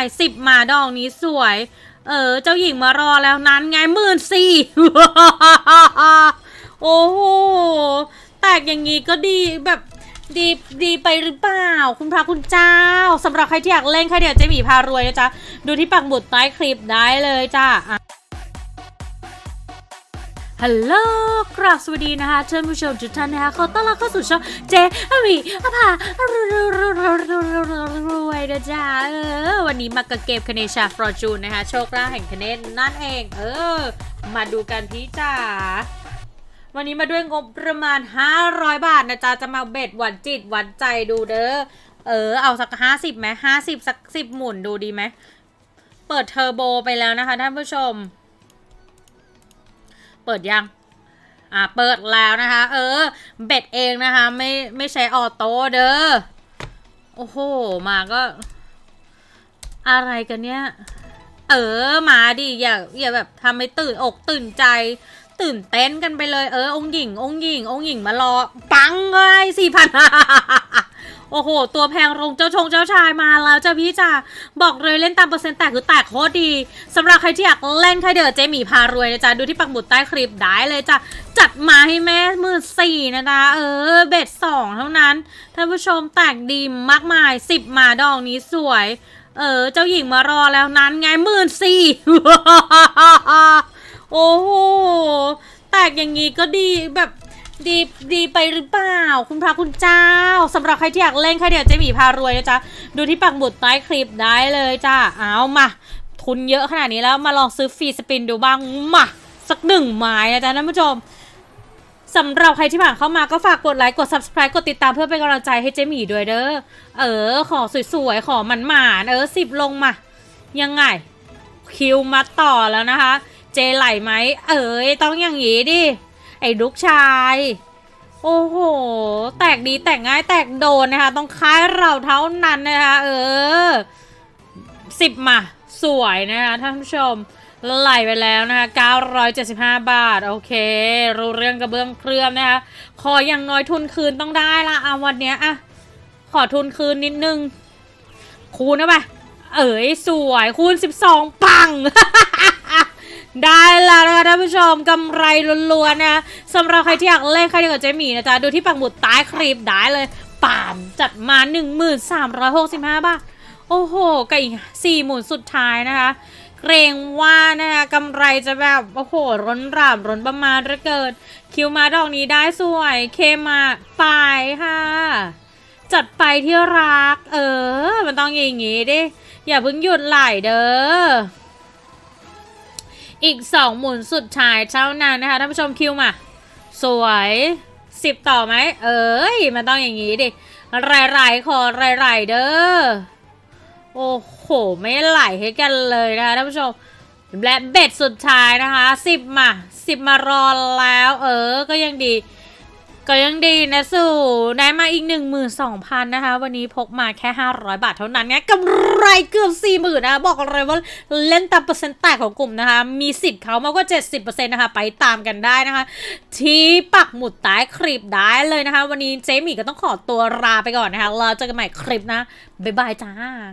ายสิบมาดอกนี้สวย เออ เจ้าหญิงมารอแล้วนั้นไงหมื่นสี่โอ้โห แตกอย่างนี้ก็ดีแบบดีดีไปหรือเปล่า คุณพระคุณเจ้าสำหรับใครที่อยากเล่นใครเดี๋ยวเจมีพารวยนะจ๊ะ ดูที่ปักหมุดใต้คลิปได้เลยจ้าฮัลโหลกราบสวัสดีนะคะท่านผู้ชมทุกท่านนะคะขอต้อนรับเข้าสู่ช่องเจมีอภารวย นะจ๊ะเออวันนี้มากับเกมคเนชาฟรอจูนนะคะ โชคลาภแห่งคเนนนั่นเอง เออ มาดูกันพี่จ๋าวันนี้มาด้วยงบประมาณ 500 บาทนะจ๊ะ จะมาเบ็ดหวันจิตหวันใจดูเด้อเออ เอาสัก 50ไหม50สัก10หมุนดูดีไหมเปิดเทอร์โบไปแล้วนะคะท่านผู้ชม เปิดยังอ่าเปิดแล้วนะคะ เออ เบ็ดเองนะคะ ไม่ไม่ใช้ออโต้เด้อ โอ้โห มาก็ อะไรกันเนี่ยเออ มาดิอย่าอย่าแบบทำให้ตื่นอกตื่นใจ ตื่นเต้นกันไปเลย เออ องหญิง องหญิง องหญิงมารอ ปังเลยสี่พัน อ้โห ตัวแพงรงเจ้าชงเจ้าชายมาแล้วจ้าพี่จ้าบอกเลยเล่นตามเปอร์เซ็นต์แตกคือแตกโคตรดีสำหรับใครที่อยากเล่นใครเดือเจมี่พารวยนะจ๊ะดูที่ปักหมุดใต้คลิปได้เลยจ้ะจัดมาให้แม่มือสี่นะจ๊ะเออเบ็ดสองเท่านั้นท่านผู้ชมแตกดีมากมายสิบมาดอกนี้สวย เออ เจ้าหญิงมารอแล้วนั้นไงหมื่นสี่โอ้โหแตกอย่างนี้ก็ดีแบบ ดีดีไปหรือเปล่า คุณพระคุณเจ้าสำหรับใครที่อยากเล่นใครเดี๋ยวเจมี่พารวยนะจ๊ะ ดูที่ปักหมุดใต้คลิปได้เลยจ้าเอามาทุนเยอะขนาดนี้แล้วมาลองซื้อฟรีสปินดูบ้างมาสักหนึ่งไม้นะจ๊ะท่านผู้ชมสำหรับใครที่ผ่านเข้ามาก็ฝากกดไลค์กด subscribe กดติดตามเพื่อเป็นกำลังใจให้เจมี่ด้วยเด้อ เออ ขอสวยๆ ขอมันหมานๆ เออสิบลงมา ยังไง คิวมาต่อแล้วนะคะ เจไหลไหม เอ๋ยต้องอย่างงี้ดิ ไอ้ลูกชาย โอ้โห แตกดีแตกง่ายแตกโดนนะคะ ต้องค้ายเราเท่านั้นนะคะ เออสิบมาสวยนะคะท่านผู้ชมไหลไปแล้วนะคะ975 บาท โอเค รู้เรื่องกระเบื้องเครื่องนะคะ ขออย่างน้อยทุนคืนต้องได้ละอะวันเนี้ยอะขอทุนคืนนิดนึง คูณนะไป เอ๋ยสวยคูณ 12 ปัง ได้แล้วนะคะท่านผู้ชมกำไรล้วนๆนะสำหรับใครที่อยากเล่นใครที่อยากกับเจมี่นะจ๊ะดูที่ปักหมุดใต้คลิปได้เลยป่ามจัดมา 1365 บาท โอ้โหกับอีกสี่หมุนสุดท้ายนะคะ เกรงว่านะคะกำไรจะแบบ โอ้โห ร้นรามร้นประมาณเหลือเกินคิวมาดอกนี้ได้สวย เคมาไปค่ะ จัดไปที่รัก เออ มันต้องอย่างงี้ดิ อย่าเพิ่งหยุดไหลเด้อ อีกสองหมุนสุดท้ายเท่านั้นนะคะท่านผู้ชมคิวมา สวยสิบต่อไหม เอ้ยมันต้องอย่างนี้ดิไหลๆขอไหลๆเด้อโอ้โห ไม่ไหลให้กันเลยนะคะท่านผู้ชมและเบ็ดสุดท้ายนะคะสิบมาสิบมารอแล้ว เออ ก็ยังดี ก็ยังดีนะสู่ได้มาอีก 12,000 นะคะ วันนี้พกมาแค่ 500 บาทเท่านั้นเนี่ยกำไรเกือบ 40,000นะ บอกเลยว่าเล่นตามเปอร์เซ็นต์แตกของกลุ่มนะคะ มีสิทธิ์เขามากกว่า 70%นะคะ ไปตามกันได้นะคะ ที่ปักหมุดใต้คลิปได้เลยนะคะ วันนี้เจมี่ก็ต้องขอตัวลาไปก่อนนะคะเราเจอกันใหม่คลิปนะ บ๊ายบายจ้า